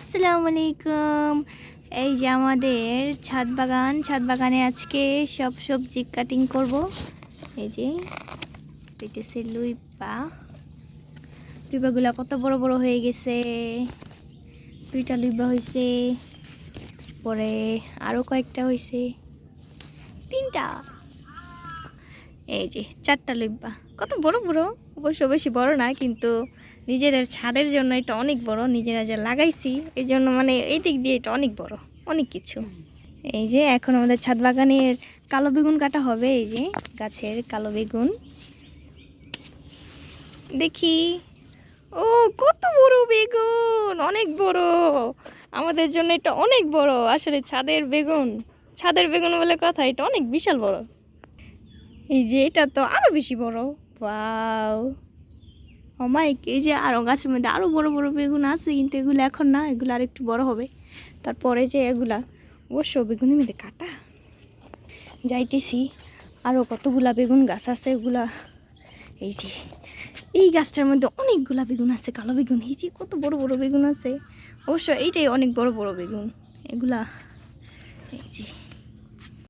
আসসালামু আলাইকুম এই যে আমাদের ছাদ বাগান, ছাদ বাগানে আজকে সব সবজি কাটিং করব। এই যে, পেটেছে লুইপা লুইপাগুলো কত বড় বড় হয়ে গেছে। দুইটা লুইপা হয়েছে পরে আরও কয়েকটা হয়েছে তিনটা। এই যে, চারটা লুইপা কত বড় বড়? অবশ্য বেশি বড় না, কিন্তু নিজেদের ছাদের জন্য এটা অনেক বড়, নিজেরা যা লাগাইছি এই জন্য মানে এই দিক দিয়ে এটা অনেক বড়, অনেক কিছু। এই যে এখন আমাদের ছাদ বাগানের কালো বেগুন কাটা হবে, এই যে গাছের কালো বেগুন। দেখি, ও কত বড় বেগুন, অনেক বড়। আমাদের জন্য এটা অনেক বড়, আসলে ছাদের বেগুন ছাদের বেগুন বলে কথা, এটা অনেক বিশাল বড়। এই যে এটা তো আরও বেশি বড়, ওয়াও। অমাইক এই যে আরও গাছের মধ্যে আরও বড় বড় বেগুন আছে কিন্তু এগুলো এখন না, এগুলো আর একটু বড় হবে। তারপরে যে এগুলা, অবশ্য বেগুনের মধ্যে কাটা। যাইতেছি আরও কতগুলা বেগুন গাছ আছে এগুলা। এই যে, এই গাছটার মধ্যে অনেকগুলা বেগুন আছে, কালো বেগুন। এই যে কত বড় বড় বেগুন আছে। অবশ্য এইটাই অনেক বড় বড় বেগুন, এগুলা। এই যে।